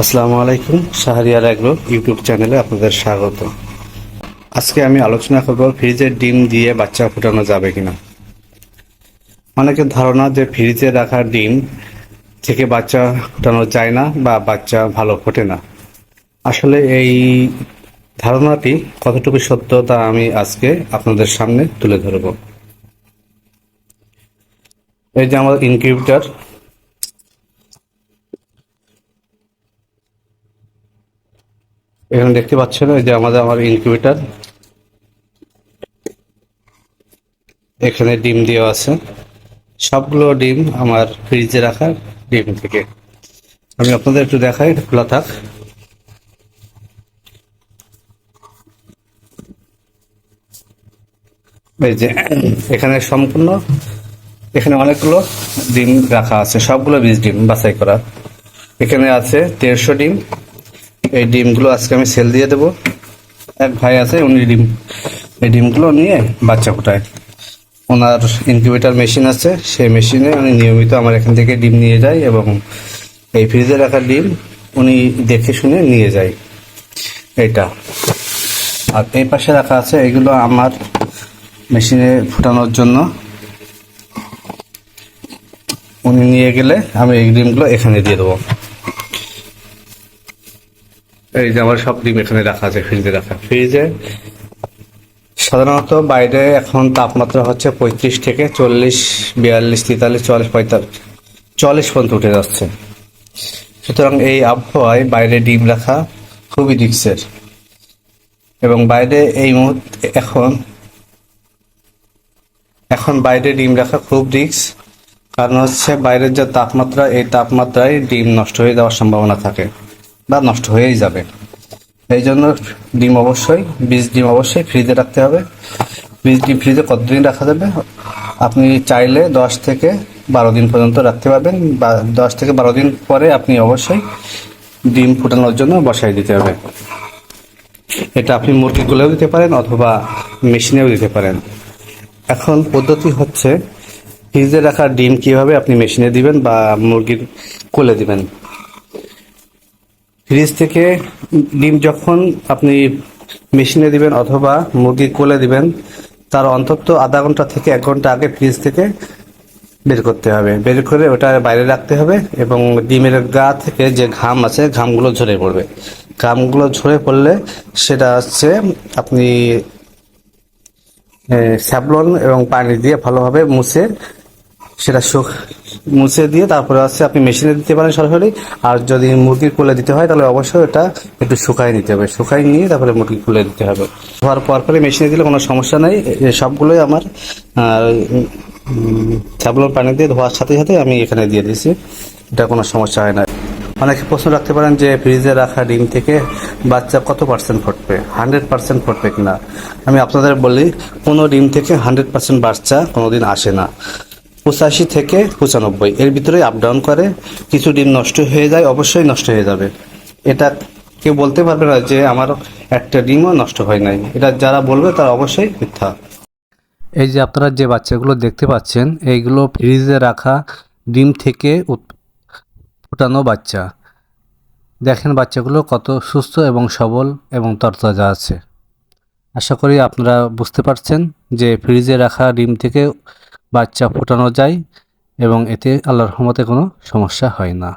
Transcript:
আসসালামু আলাইকুম, Shahriar agro YouTube চ্যানেলে আপনাদের স্বাগত। আজকে আমি আলোচনা করব ফ্রিজের ডিম দিয়ে বাচ্চা ফোটানো যাবে কিনা। অনেকের ধারণা যে ফ্রিজে রাখা ডিম থেকে বাচ্চা ফোটানো যায় না বা বাচ্চা ভালো ফোটে না। আসলে এই ধারণাটি কতটুকু সত্য তা আমি আজকে আপনাদের সামনে তুলে ধরব। এই যে আমার ইনকিউবেটর, এখানে দেখতে পাচ্ছেন এই যে আমাদের আমার ইনকিউবেটর। এখানে ডিম দেওয়া আছে। সবগুলো ডিম আমার ফ্রিজে রাখা ডিম থেকে। আমি আপনাদের একটু দেখাই খোলা থাক। এই যে, এখানে সম্পূর্ণ, এখানে অনেকগুলো ডিম রাখা আছে, সবগুলো বীজ ডিম বাছাই করা। এখানে আছে দেড়শো ডিম। এই ডিমগুলো আজকে আমি সেল দিয়ে দেবো। এক ভাই আছে, উনি ডিম, এই ডিমগুলো নিয়ে বাচ্চা ফোটায় ওনার ইনকিউবেটার মেশিন আছে, সেই মেশিনে উনি নিয়মিত আমার এখান থেকে ডিম নিয়ে যায় এবং এই ফ্রিজে রাখা ডিম উনি দেখে শুনে নিয়ে যায়। এটা আর এই পাশে রাখা আছে, এগুলো আমার মেশিনে ফোটানোর জন্য উনি নিয়ে গেলে আমি এই ডিমগুলো এখানে দিয়ে দেবো। এই যে আমার সব ডিম এখানে রাখা আছে ফ্রিজে রাখা। ফ্রিজে সাধারণত বাইরে এখন তাপমাত্রা হচ্ছে পঁয়ত্রিশ থেকে চল্লিশ বিয়াল্লিশ তেতাল্লিশ চল্লিশ পঁয়তাল্লিশ চল্লিশ পর্যন্ত উঠে যাচ্ছে। সুতরাং এই আবহাওয়ায় বাইরে ডিম রাখা খুবই রিক্সের এবং বাইরে এই মুহূর্তে এখন এখন বাইরে ডিম রাখা খুব রিক্স কারণ হচ্ছে বাইরের যে তাপমাত্রা, এই তাপমাত্রায় ডিম নষ্ট হয়ে যাওয়ার সম্ভাবনা থাকে বা নষ্ট হয়েই যাবে। এই জন্য ডিম অবশ্যই, বীজ ডিম অবশ্যই ফ্রিজে রাখতে হবে। বীজ ডিম ফ্রিজে কতদিন রাখা যাবে? আপনি চাইলে দশ থেকে বারো দিন পর্যন্ত রাখতে পারবেন বা দশ থেকে বারো দিন পরে আপনি অবশ্যই ডিম ফুটানোর জন্য বসাই দিতে হবে। এটা আপনি মুরগিগুলোও দিতে পারেন অথবা মেশিনেও দিতে পারেন। এখন পদ্ধতি হচ্ছে ফ্রিজে রাখা ডিম কীভাবে আপনি মেশিনে দিবেন বা মুরগির কোলে দিবেন। ফ্রিজ থেকে ডিম যখন আপনি মেশিনে দিবেন অথবা মুরগির কোলে দিবেন, তার অন্তত আধা ঘণ্টা থেকে এক ঘণ্টা আগে ফ্রিজ থেকে বের করতে হবে। বের করে ওটা বাইরে রাখতে হবে এবং ডিমের গা থেকে যে ঘাম আছে, ঘামগুলো ঝরে পড়বে। ঘামগুলো ঝরে পড়লে সেটা হচ্ছে আপনি স্যাবলন এবং পানি দিয়ে ভালোভাবে মুছে, সেটা শুক মুছে দিয়ে তারপরে হচ্ছে আপনি মেশিনে দিতে পারেন সরাসরি। আর যদি মুরগির কোলে দিতে হয়, তাহলে অবশ্যই এটা একটু শুকাই নিতে হবে। শুকাই নিয়ে তারপরে মুরগির কোলে দিতে হবে। ধোয়ার পর পরে মেশিনে দিলে কোনো সমস্যা নেই। সবগুলোই আমার স্যাবলন পানি দিয়ে ধোয়ার সাথে সাথে আমি এখানে দিয়ে দিয়েছি। এটা কোনো সমস্যা হয় না। অনেকে প্রশ্ন রাখতে পারেন যে ফ্রিজে রাখা ডিম থেকে বাচ্চা কত পার্সেন্ট ফুটবে হান্ড্রেড পার্সেন্ট ফুটবে কিনা? আমি আপনাদের বলি, কোনো ডিম থেকে হান্ড্রেড পার্সেন্ট বাচ্চা কোনোদিন আসে না। পঁচাশি থেকে পঁচানব্বই, এর ভিতরে আপ ডাউন করে, কিছু ডিম নষ্ট হয়ে যায়, অবশ্যই নষ্ট হয়ে যাবে। এটা কেউ বলতে পারবে না যে আমার একটা ডিমও নষ্ট হয় নাই। এটা যারা বলবে তারা অবশ্যই মিথ্যা। এই যে আপনারা যে বাচ্চাগুলো দেখতে পাচ্ছেন, এইগুলো ফ্রিজে রাখা ডিম থেকে ফুটানো বাচ্চা। দেখেন বাচ্চাগুলো কত সুস্থ এবং সবল এবং তরতাজা আছে। আশা করি আপনারা বুঝতে পারছেন যে ফ্রিজে রাখা ডিম থেকে বাচ্চা ফোটানো যায় এবং এতে আল্লাহর রহমতে কোনো সমস্যা হয় না।